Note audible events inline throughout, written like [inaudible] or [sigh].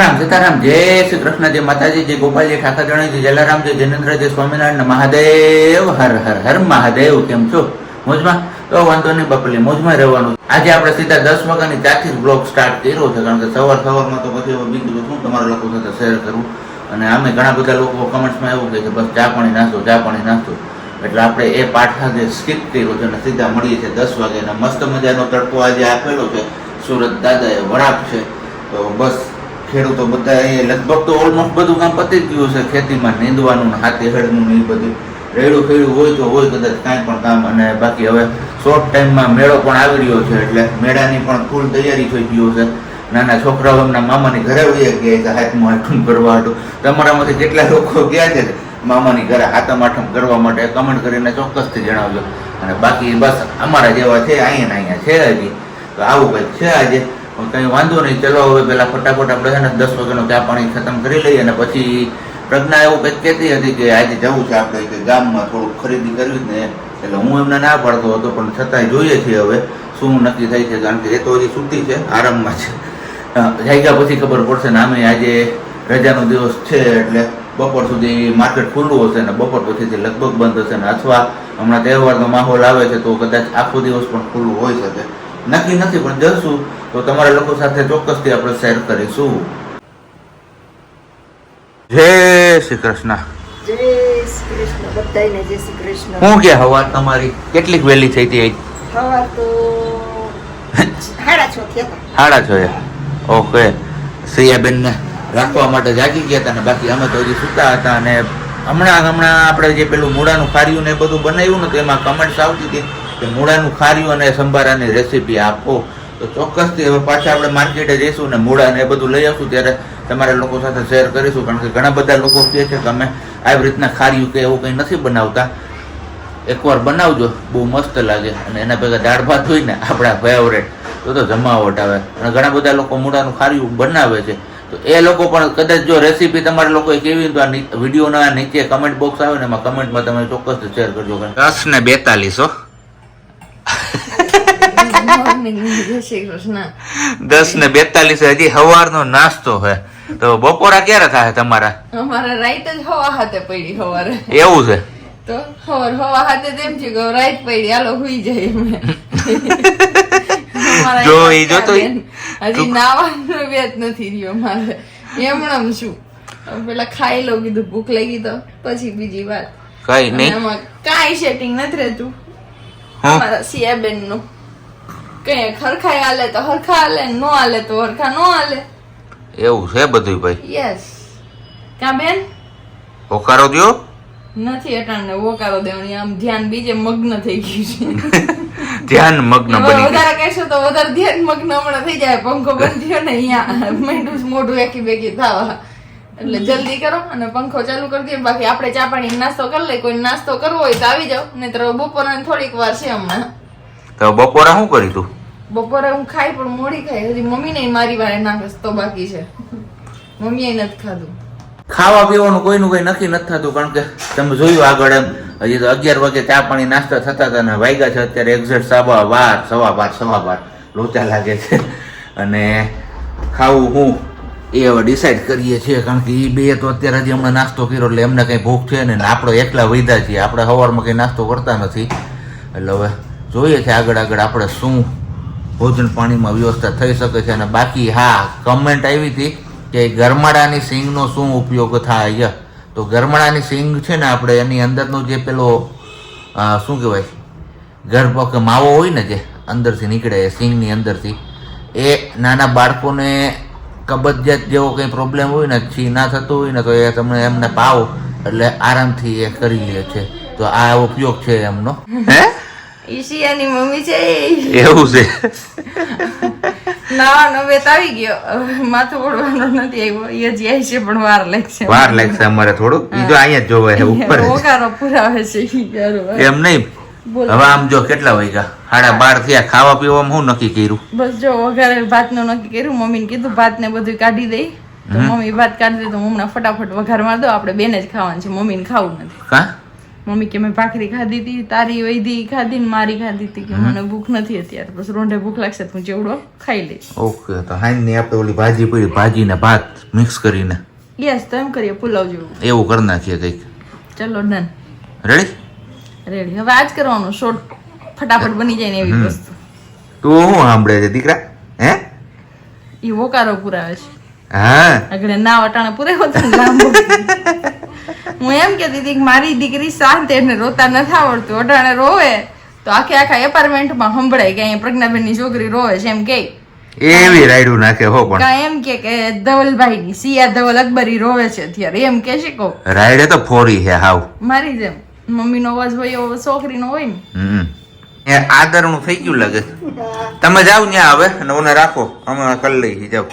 રામ સીતારામ, જય શ્રી કૃષ્ણ જય માતાજી, જય ગોપાલજી ઠાકર જય જલારામ, જય જનેન્દ્ર, જય સ્વામિનારાયણ, મહાદેવ, હર હર હર, મહાદેવ, કેમ છો? મોજમાં? તો વાંધો નહીં બાપલી, મોજમાં રહેવાનું. આજે આપણે સીધા દસ વાગ્યાની ચારથી બ્લોગ સ્ટાર્ટ કર્યો છે, કારણ કે સવાર સવારમાં તો પછી હવે બીજું શું તમારા લોકો સાથે શેર કરવું અને આમે ઘણા બધા લોકો કમેન્ટ્સમાં એવું કહે છે, બસ ચા પાણી નાસ્તો, ચા પાણી નાસ્તો. એટલે આપણે એ પાઠ આજે સ્કીપ કર્યો છે અને સીધા મળીએ છીએ દસ વાગે અને મસ્ત મજાનો તડકો આજે આપેલો છે. સુરત દાદાએ વરાપ છે. તો બસ ખેડૂતો બધા એ લગભગ તો ઓલમોસ્ટ બધું કામ પતી જ ગયું છે. ખેતીમાં નીંદવાનું હાથી હેડનું ને એ બધું. રેડું ખેડું હોય તો હોય કદાચ કાંઈ પણ કામ અને બાકી હવે શોર્ટ ટાઈમમાં મેળો પણ આવી રહ્યો છે એટલે મેળાની પણ ફૂલ તૈયારી થઈ ગયો છે. નાના છોકરાઓ એમના મામાની ઘરે વહી ગયા છે, હાથમાં હાથું કરવા હતું તમારામાંથી કેટલા લોકો ગયા છે, મામાની ઘરે હાથમ આઠમ કરવા માટે કમેન્ટ કરીને ચોક્કસથી જણાવજો. અને બાકી બસ અમારા જેવા છે, અહીંયા અહીંયા છે હજી. તો આવું કંઈક છે આજે? કંઈ વાંધો નહીં. ચલો હવે પેલા ફટાફટ આપણે છે ને દસ વાગ્યાનો ચા પાણી ખતમ કરી લઈએ અને પછી પ્રજ્ઞા એવું કંઈક કહેતી હતી કે આજે જવું છે આપણે કે ગામમાં થોડુંક ખરીદી કરવી ને એટલે હું એમને ના પાડતો હતો, પણ છતાંય જોઈએ છીએ હવે શું નક્કી થાય છે, કારણ કે એ તો હજી છૂટી છે, આરામમાં છે. જાગ્યા પછી ખબર પડશે ને અમે આજે રજાનો દિવસ છે એટલે બપોર સુધી માર્કેટ ખુલ્લું હશે ને બપોર પછીથી લગભગ બંધ હશે ને અથવા હમણાં તહેવારનો માહોલ આવે છે તો કદાચ આખો દિવસ પણ ખુલ્લું હોઈ શકે. નક્કી નથી પણ જશું. તો તમારા લોકો સાથે ચોક્કસથી આપણે શેર કરીશું. જય શ્રી કૃષ્ણ. હું કે તમારી કેટલીક વહેલી થઈ હતી તો સાડા છ ઓકે. રાખવા માટે જાગી ગયા હતા ને બાકી અમે તો હજી સૂતા હતા અને હમણાં હમણાં આપણે જે પેલું મૂળાનું ખાર્યું ને એ બધું બનાવ્યું ને તો એમાં કમેન્ટ્સ આવતી હતી. કે મૂળાનું ખાર્યું અને સંભારાની રેસીપી આપો. તો ચોક્કસથી હવે પાછા આપણે માર્કેટે જઈશું ને મૂળા ને એ બધું લઈ આવશું. ત્યારે તમારા લોકો સાથે શેર કરીશું. કારણ કે ઘણા બધા લોકો કહે છે કે અમે આવી રીતના ખાર્યું કે એવું કંઈ નથી બનાવતા. એકવાર બનાવજો. બહુ મસ્ત લાગે. અને એના ભેગા દાળ ભાત હોય ને, આપણા ફેવરેટ તો તો જમાવટ આવે. અને ઘણા બધા લોકો મૂળાનું ખાર્યું બનાવે છે. તો એ લોકો પણ કદાચ જો રેસીપી તમારા લોકોએ કેવી તો આ વિડીયોના નીચે કમેન્ટ બોક્સ આવે ને, એમાં કમેન્ટમાં તમે ચોક્કસ શેર કરજો. દસ ને બેતાલીસ દસ ને બેતાલીસ હજી સવારનો નાસ્તો હે. તો બપોરા ક્યારે થાય તમારા? અમારા રાઈટ જ હવા હાથે પડી સવારે એવું છે? તો સવાર હવા હાથે તેમ છે કે રાઈટ પડી હાલો હુઈ જાય જો ઈ જો તો હજી નાવાનો વેત નથી રહ્યો મારે. એમણમ શું પેલા ખાઈ લઉં કીધું ભૂખ લાગી તો પછી બીજી વાત. કઈ નહીં. કાંઈ સેટિંગ નથી રહેતું. અમારા સિયાબેનનું કઈ હરખાઈ હાલે તો હરખા હાલે નો હાલે તો હરખા નો હાલે. એવું છે બધું ભાઈ? યસ ક્યાં બેન? હોકારો દ્યો? નથી અટાણને હોકારો દેવાની આમ ધ્યાન બીજે મગ્ન થઈ ગયું છે. ધ્યાન મગ્ન બની વધારે કહેશો તો વધારે ધ્યાન મગ્ન હમણાં થઈ જાય પંખો બંધ થયો ને અહીંયા. મેંડું મોઢું એકી બેકી થાવા. એટલે જલ્દી કરો અને પંખો ચાલુ કરી દઈએ બાકી આપણે ચા પાણી નાસ્તો કરી લઈએ. કોઈ નાસ્તો કરવો હોય તો આવી જાઓ. નહીં તો બપોરના થોડીક વાર છે હમણાં. તો બપોરે શું કરી તું બપોરે હું ખાઈ પણ મોડી ખાઈ. હજી મમ્મી ને મારી વાળે ના તો બાકી છે. મમ્મીએ નથી ખાધું. ખાવા પીવાનું કોઈનું કઈ નક્કી નથી થતું કારણ કે તમે જોયું આગળ એમ હજી તો અગિયાર વાગે ચા પાણી નાસ્તા થતા હતા ને વાગ્યા છે અત્યારે એક્ઝેક્ટ સવા બાર સવા બાર સવા બાર લોચા લાગે છે. અને ખાવું હું એ હવે ડિસાઈડ કરીએ છીએ કારણ કે એ બે તો અત્યારે હજી હમણાં નાસ્તો કર્યો એટલે એમને કંઈ ભૂખ છે ને ને આપણે એકલા વૈધા છીએ. આપણે સવારમાં કંઈ નાસ્તો કરતા નથી. એટલે હવે જોઈએ છે આગળ આગળ આપણે શું ભોજન પાણીમાં વ્યવસ્થા થઈ શકે છે અને બાકી હા કમેન્ટ આવી હતી કે ગરમાડાની સિંગનો શું ઉપયોગ થાય. તો ગરમાડાની સિંગ છે ને આપણે એની અંદરનો જે પેલો શું કહેવાય, ગર્ભ કે માવો હોય ને જે અંદરથી નીકળે, એ સિંગની અંદરથી, એ નાના બાળકોને કબજિયાત જેવો કંઈ પ્રોબ્લેમ હોય ને, છી ના થતું હોય ને, તો એ તમને એમને પાવો, એટલે આરામથી એ કરી લે છે. તો આ ઉપયોગ છે એમનો. હે? ઈશિયાની મમ્મી છે એવું છે. નાવાનો વેત આવી ગયો. માથું પડવાનો નથી આવ્યો. એ જ જાય છે પણ વાર લાગશે. વાર લાગશે અમારે થોડું. ઈ અહીંયા જ જોવે છે ઉપર ઓકારો પુરાવે છે એમ નહીં. હવે આમ જો કેટલા વાગ્યા? સાડા બાર થયા. ખાવા પીવામાં હું નક્કી કર્યું? બસ જો વઘારે ભાતનું નક્કી કર્યું. મમ્મીને કીધું ભાત ને બધું કાઢી દઈ. તો મમ્મી ભાત કાઢી દે તો હું હમણાં ફટાફટ વઘાર માર દો આપણે બેને જ ખાવાનું છે. મમ્મીને ખાવું નથી. કા? મમ્મી કે મેં ભાખરી ખાધી હતી તારી વૈધી ખાધી ને મારી ખાધી હતી કે મને ભૂખ નથી અત્યારે. બસ રોંઢે ભૂખ લાગશે તો હું ચેવડો ખાઈ લઈશ. ઓકે તો હાઈની આપણે ઓલી ભાજી પડી ભાજી ને ભાત મિક્સ કરીને. યસ તો એમ કરીએ પુલાવ જેવું. એવું કરી નાખીએ કંઈક. ચલો ડન. રેડી રેડી હવે આજ કરવાનું શોર્ટ ફટાફટ બની જાય ને એવી વસ્તુ. તું શું સાંભળે છે દીકરા? હે? એ વોકારો પુરાવે છે. હા. આગળ ના વટાણા પૂરે હોતા [laughs] હું એમ કહેતી હતી કે મારી દીકરી શાંત એને રોતા નથી આવડતું. અટાણે રોવે તો આખે આખા એપાર્ટમેન્ટમાં સંભળાય કે અહીંયા પ્રજ્ઞાબેનની છોકરી રોવે છે એમ કે. એવી રાયડું નાખે હો પણ. કાં એમ કે કે ધવલભાઈ ની સિયા ધવલ અકબરી રોવે છે અત્યારે. એમ કે છે કો. રાયડે તો ફોરી છે હાવ. મારી જેમ. મમ્મીનો અવાજ હોય એવો છોકરીનો હોય ને. એ આદરનું થઈ ગયું લાગે. તમે જાવ ત્યાં હવે અને ઓને રાખો. અમે કરી લઈએ જાવ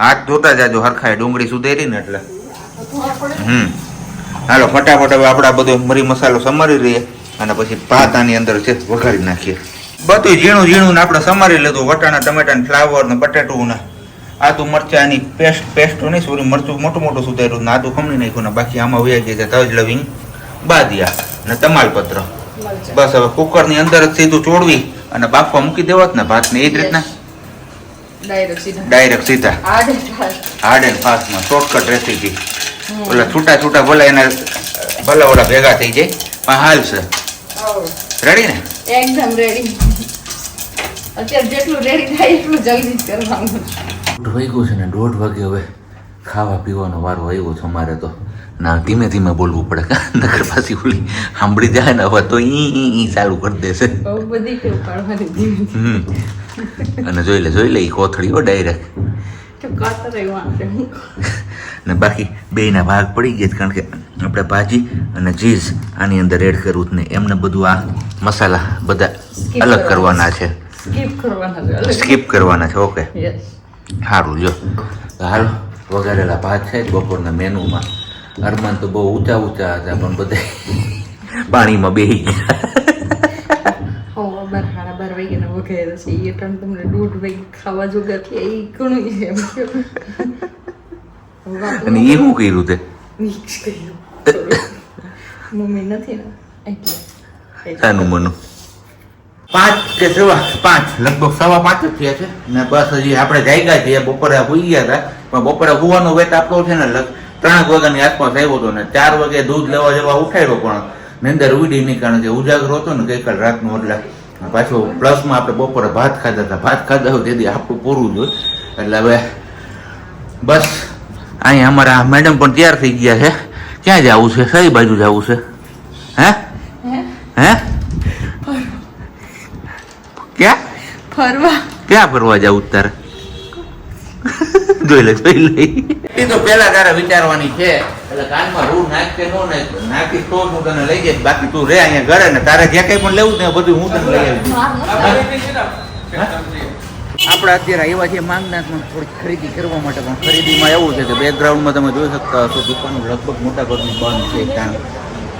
હાથ ધોતા જાજો હરખાય ડુંગળી સુધેરી ને એટલે. હમ. હાલો ફટાફટ હવે આપણા બધો મરી મસાલો સમારી રહીએ અને પછી ભાત આની અંદર છે વઘારી નાખીએ. બધું ઝીણું ઝીણું ને આપણે સમારી લીધું વટાણા ટમેટાને ફ્લાવર ને બટેટું ને આદુ મરચાની પેસ્ટ પેસ્ટ નહીં સોરી મરચું મોટું મોટું સુધાર્યું ને આદુ ખમણી નાખ્યું ને બાકી આમાં વયા ગયા છે તજ લવિંગ બાદિયા ને તમાલપત્ર. બસ હવે કુકરની અંદર જ સીધું ચોડવી અને બાફવા મૂકી દેવાત ને ભાત ને એ જ રીતના. ડાયરેક્ટ સીધા. હાર્ડ એન્ડ ફાસ્ટમાં શોર્ટકટ રેસીપી ઓલા છૂટા છૂટા ભલે એના ભલે ઓલા ભેગા થઈ જાય પણ હાલશે રેડી ને? એકદમ રેડી અત્યારે જેટલું રેડી થાય એટલું જલ્દી જ કરવાનું. દોઢ વાગ્યું છે ને દોઢ વાગે હવે ખાવા પીવાનો વારો આવ્યો છે અમારે તો. ના ધીમે ધીમે બોલવું પડે. નગર પાછી ઓલી સાંભળી જાય ને હવે તો ઈ ઈ ઈ ચાલુ કરી દેશે અને જોઈ લે જોઈ લે ઈ કોથળી હો ડાયરેક્ટ તો કાતર વાંચે હું ને બાકી બેયના ભાગ પડી ગયા કારણ કે આપણે ભાજી અને ચીઝ આની અંદર એડ કરવું જ નહીં એમને બધું આ મસાલા બધા અલગ કરવાના. છે. સ્કીપ કરવાના છે. ઓકે સારું જો. હાલો વઘારેલા ભાત છે બપોરના મેનુમાં. અરમાન તો બહુ ઊંચા ઊંચા હતા પણ બધા [laughs] પાણીમાં બેહી ગયા. છે. એ ટન તમને દૂધ વાગે ખાવા જોગા એ ઘણું છે. અને એ શું કર્યું તે? મિક્સ કર્યું. મમ્મી નથી ને? એટલે. સાનું મનું પાંચ કે સવા પાંચ લગભગ સવા પાંચ જ થયા છે. ને બસ હજી આપણે જાગ્યા છીએ બપોરે હોઈ ગયા હતા. પણ બપોરે હોવાનો વેટ આપણો છે ને ત્રણ વાગ્યાની આસપાસ આવ્યો હતો ને ચાર વાગે દૂધ લેવા જવા ઉઠાડ્યો પણ નિંદર ઉડી નહીં કારણ કે ઉજાગરો હતો ને ગઈકાલ રાતનો એટલે પાછો પ્લસમાં આપણે બપોરે ભાત ખાધા હતા. ભાત ખાધા હોય તેથી આપણું પૂરું જ હોય. એટલે હવે બસ અહીંયા અમારા મેડમ પણ તૈયાર થઈ ગયા છે. ક્યાં જવું છે? કઈ બાજુ જવું છે? હે? હે? હે ક્યાં? ફરવા. ક્યાં ફરવા જવું તારે? જોઈ લે જોઈ લે. એ તો પેલા તારે વિચારવાની છે. એટલે કાનમાં રૂ નાખ કે નો નાખ નાખી તો હું તને લઈ જઈશ. બાકી તું રે અહીંયા ઘરે ને તારે જે કઈ પણ લેવું ને બધું હું તને લઈ આવીશ. આપણે અત્યારે આવ્યા છીએ માંગનાથમાં થોડીક ખરીદી કરવા માટે પણ ખરીદીમાં એવું છે કે બેકગ્રાઉન્ડમાં તમે જોઈ શકતા હશો દુકાનો લગભગ મોટા ભાગની બંધ છે કારણ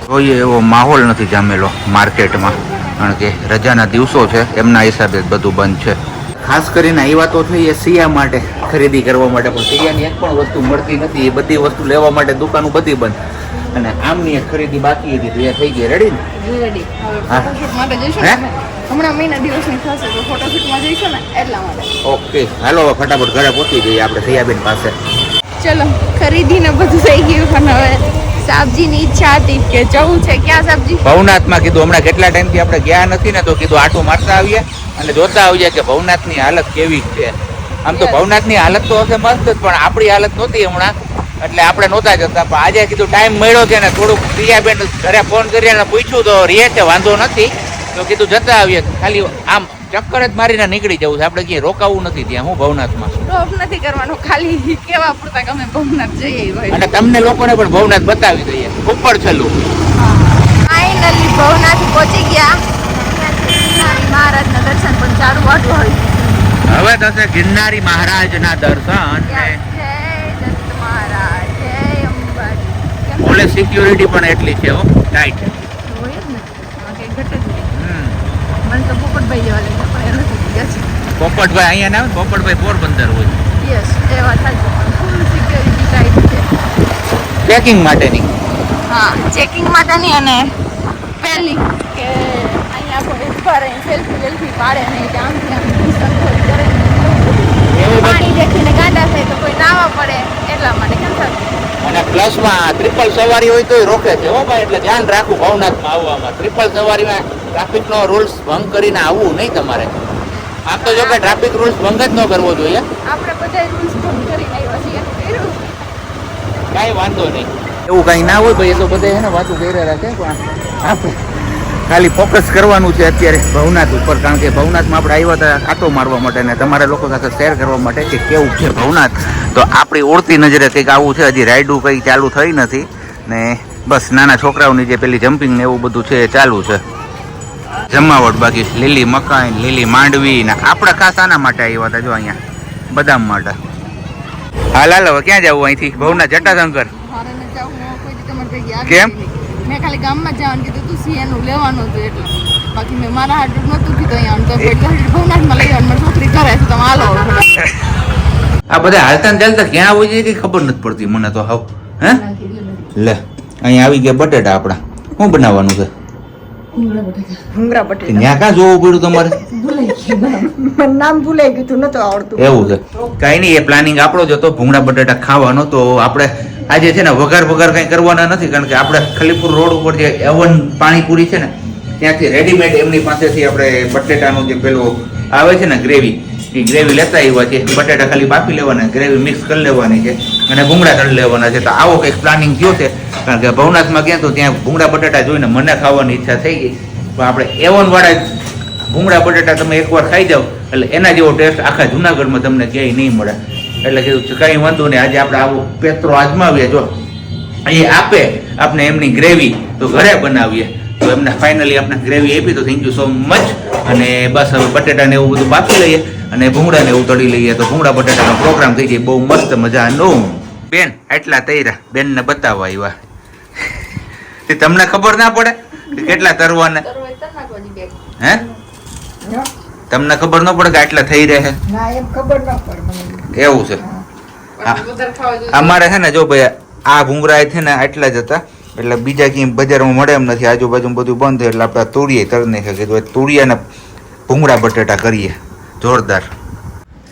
જોઈએ એવો માહોલ નથી જામેલો માર્કેટમાં કારણ કે રજાના દિવસો છે એમના હિસાબે બધું બંધ છે. ખાસ કરીને આવ્યા તો છે એ સિયા માટે ખરીદી કરવા માટે પણ સિયાની એક પણ વસ્તુ મળતી નથી એ બધી વસ્તુ લેવા માટે દુકાનો બધી બંધ. અને આમની ખરીદી બાકી હતી તો એ થઈ ગઈ રેડી ને? રેડી હા. હમણાં મહિના દિવસની થશે તો ફોટોશૂટમાં જઈશું ને એટલા માટે. ઓકે હાલો ફટાફટ ઘરે પહોંચી જઈએ આપણે સૈયાબેન પાસે. ચલો ખરીદીને બધું થઈ ગયું પણ હવે સાબજીની ઈચ્છા હતી કે જવું છે. ક્યાં સાબજી? ભવનાથમાં કીધું હમણાં કેટલા ટાઈમથી આપણે ગયા નથી ને તો કીધું આટું મારતા આવીએ અને જોતા આવીએ કે ભવનાથની હાલત કેવી છે. આમ તો ભવનાથની હાલત તો હશે મસ્ત જ પણ આપણી હાલત નહોતી હમણાં. એટલે આપણે નહોતા જતા પણ આજે કીધું ટાઈમ મળ્યો છે ને થોડુંક પ્રિયાબેન ઘરે ફોન કરીને પૂછ્યું તો રે છે વાંધો નથી. તો કીધું જતા આવીએ ખાલી આમ ચક્કર જ મારીને નીકળી જવું છે. આપણે ક્યાંય રોકાવું નથી ત્યાં હું ભવનાથમાં રોક નથી કરવાનો ખાલી કેવા પૂરતા અમે ભવનાથ જઈએ અને તમને લોકોને પણ ભવનાથ બતાવી દઈએ. ઉપર છેલ્લું ફાઇનલી ભવનાથ પહોંચી ગયા. મહારાજના દર્શન પણ ચાલુ હતું હોય. હવે થશે ગિરનારી મહારાજના દર્શન. કેમ સિક્યુરિટી પણ એટલી છે ટાઈટ હોય જ ને આમાં કંઈ ઘટે જ નહીં મને તો પોપટભાઈ જેવા લાગ્યા પણ એ નથી ગયા છે. પોપટભાઈ અહીંયા ના આવે પોપટભાઈ પોરબંદર હોય. યસ એ વાત સાચી ફૂલ સિક્યોરિટી ટાઈટ છે. ચેકિંગ માટેની? હા ચેકિંગ માટેની અને પહેલી કે અહીંયા કોઈ રહીને સેલ્ફી વેલ્ફી પાડે નહીં કે આમ સંતોષ કરે એવું પાણી દેખીને ગાંડા થાય તો કોઈ નાવા પડે એટલા માટે કેમ થતું? અને પ્લસમાં ટ્રિપલ સવારી હોય તો રોકે છે હો ભાઈ એટલે ધ્યાન રાખવું ભવનાથમાં આવવામાં. ટ્રિપલ સવારીમાં ટ્રાફિકનો રૂલ્સ ભંગ કરીને આવવું નહીં તમારે. આમ તો જો કે ટ્રાફિક રૂલ્સ ભંગ જ ન કરવો જોઈએ. આપણે બધા રૂલ્સ ભંગ કરીને આવ્યા છીએ કાંઈ વાંધો નહીં. એવું કાંઈ ના હોય ભાઈ એ તો બધા એને વાતું કર્યા રાખે. પણ આપણે ખાલી ફોકસ કરવાનું છે અત્યારે ભવનાથ ઉપર કારણ કે ભવનાથમાં આપણે આવ્યા હતા આટો મારવા માટે ને તમારા લોકો સાથે શેર કરવા માટે કે કેવું છે ભવનાથ. તો આપણી ઓળતી નજરે કંઈક આવું છે હજી રાઈડું કંઈ ચાલુ થઈ નથી ને બસ નાના છોકરાઓની જે પેલી જમ્પિંગ ને એવું બધું છે એ ચાલુ છે. જમાવટ બાકી લીલી મકાઈ લીલી માંડવી ને આપણે ખાસ આના માટે આવ્યા હતા જો અહીંયા બદામ માટે. હાલ હાલ હવે ક્યાં જવું અહીંથી? ભવનાથ જટાશંકર. કેમ? મેં ખાલી ગામમાં જવાનું કીધું તું સીએનું લેવાનું હતું એટલે. બાકી મેં મારા હાર્ટ નહોતું કીધું અહીંયા તો પેટલા ભવનાથમાં લઈ જવાનું મારી છોકરી કરે છે તમે હાલો આ બધા હાલતા ચાલતા ક્યાં આવું છે કે ખબર નથી પડતી મને તો હાવ. હે? લે અહીંયા આવી ગયા બટેટા આપણા. શું બનાવવાનું છે? ભૂંગળા બટેટા ત્યાં ક્યાં જોવું પડ્યું તમારે? મને નામ ભૂલાઈ ગયું તું નતું આવડતું. એવું છે. કઈ નહીં એ પ્લાનિંગ આપણો જ હતો ભૂંગળા બટેટા ખાવાનો તો આપણે આજે છે ને વઘાર વઘાર કઈ કરવાના નથી કારણ કે આપણે ખલીપુર રોડ ઉપર જે એવન પાણીપુરી છે ને ત્યાંથી રેડીમેડ એમની પાસેથી આપણે બટેટાનું જે પેલું આવે છે ને ગ્રેવી એ ગ્રેવી લેતા આવ્યા છે. બટાટા ખાલી બાફી લેવાના ગ્રેવી મિક્સ કરી લેવાની છે અને ભૂંગળા કરી લેવાના છે. તો આવો કંઈક પ્લાનિંગ થયો છે. કારણ કે ભવનાથમાં ગયા તો ત્યાં ભૂંગળા બટાટા જોઈને મને ખાવાની ઈચ્છા થઈ ગઈ. પણ આપણે એવન વાળા ભૂંગળા બટાટા તમે એકવાર ખાઈ જાઓ. એટલે એના જેવો ટેસ્ટ આખા જુનાગઢમાં તમને ક્યાંય નહીં મળે. એટલે કીધું કાંઈ વાંધો નહીં, આજે આપણે આવો પેત્રો આજમાવીએ. જો એ આપે, આપણે એમની ગ્રેવી તો ઘરે બનાવીએ. તો એમને ફાઇનલી આપણે ગ્રેવી આપી તો થેન્ક યુ સો મચ અને બસ હવે બટેટાને એવું બધું બાફી લઈએ અને ભૂંગળાને એવું તળી લઈએ. તો ભૂંગળા બટેટાનો પ્રોગ્રામ થઈ જાય બહુ મસ્ત મજાનો. બેન આટલા તૈરા બેનને બતાવવા આવ્યા તે તમને ખબર ના પડે કે કેટલા તરવાના. હે? તમને ખબર ન પડે કે આટલા થઈ રહે એવું છે. અમારે છે ને જો ભાઈ આ ભૂંગરા છે ને આટલા જ હતા. એટલે બીજા ક્યાંય બજારમાં મળે એમ નથી. આજુબાજુ બધું બંધ એટલે આપણે તોડીએ તર નાખે કીધું તુરિયાના ભૂંગળા બટેટા કરીએ. જોરદાર.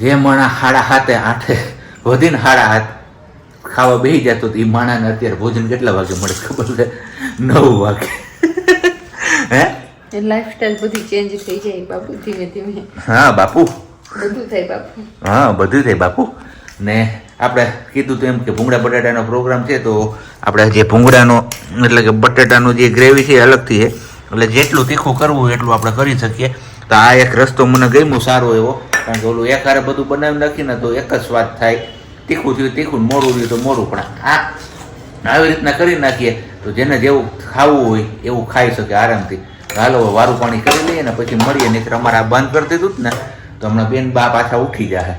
જે માણા હાડા હાથે આઠે વધીને હાડા હાથ. ખાવા બેસી જતો તો એ માણાને અત્યારે ભોજન કેટલા વાગે મળે ખબર છે? નવ વાગે. હે? લાઈફસ્ટાઈલ બધી ચેન્જ થઈ જાય બાપુ ધીમે ધીમે. હા બાપુ. બધું થાય બાપુ. હા બધું થાય બાપુ. ને આપણે કીધું તો એમ કે ભૂંગળા બટાટાનો પ્રોગ્રામ છે, તો આપણે જે ભૂંગળાનો, એટલે કે બટાટાનું જે ગ્રેવી છે અલગથી છે. એટલે જેટલું તીખું કરવું એટલું આપણે કરી શકીએ. તો આ એક રસ્તો મને ગમ્યો સારો એવો, કારણ કે ઓલું એક હારે બધું બનાવી નાખીને તો એક જ સ્વાદ થાય. તીખું થયું, તીખું મોડું થયું તો મોડું. પણ આ આવી રીતના કરી નાખીએ તો જેને જેવું ખાવું હોય એવું ખાઈ શકે આરામથી. હાલો વારું પાણી કરી લઈએ ને પછી મળીએ. નહીં અમારે આ બંધ કરી દીધું જ ને, તો હમણાં બેન બા પાછા ઉઠી જાય